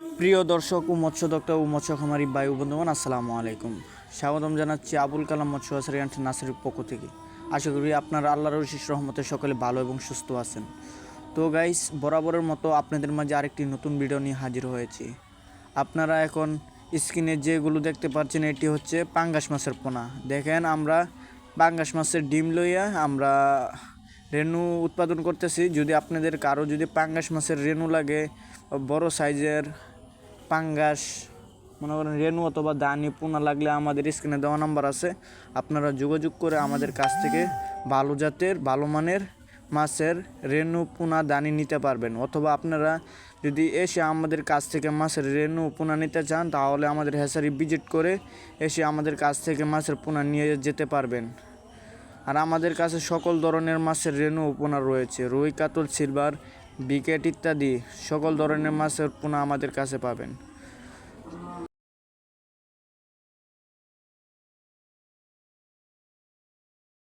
প্রিয় দর্শক ও মৎস্য দক্তর ও মৎস্য খামারি বায়ু বন্ধুগণ, আসসালামু আলাইকুম। স্বাগতম জানাচ্ছি আবুল কালাম মৎস্য হাসারি অ্যান্ড নার্সারির পক্ষ থেকে। আশা করি আপনারা আল্লাহর রশিস রহমতে সকলে ভালো এবং সুস্থ আছেন। তো গাইস বরাবরের মতো আপনাদের মাঝে আরেকটি নতুন ভিডিও নিয়ে হাজির হয়েছি। আপনারা এখন স্ক্রিনে যেগুলো দেখতে পাচ্ছেন, এটি হচ্ছে পাঙ্গাস মাছের পোনা। দেখেন আমরা পাঙ্গাস মাছের ডিম লইয়া আমরা রেনু উৎপাদন করতেছি। যদি আপনাদের কারও যদি পাঙ্গাস মাছের রেনু লাগে, বড় সাইজের পাঙ্গাস, মনে করেন রেনু অথবা দানি, পোনা লাগলে আমাদের স্ক্রিনে দেওয়া নাম্বার আছে। আপনারা যোগাযোগ করে আমাদের কাছ থেকে ভালো জাতের, ভালো মানের মাছের রেনু, পোনা, দানি নিতে পারবেন। অথবা আপনারা যদি এসে আমাদের কাছ থেকে মাছের রেনু, পোনা নিতে চান, তাহলে আমাদের হেসারি ভিজিট করে এসে আমাদের কাছ থেকে মাছের পোনা নিয়ে যেতে পারবেন। আর আমাদের কাছে সকল ধরনের মাছের রেনু পোনা রয়েছে। রুই, কাতল, সিলভার বিকেট ইত্যাদি সকল ধরনের মাছের পোনা আমাদের কাছে পাবেন।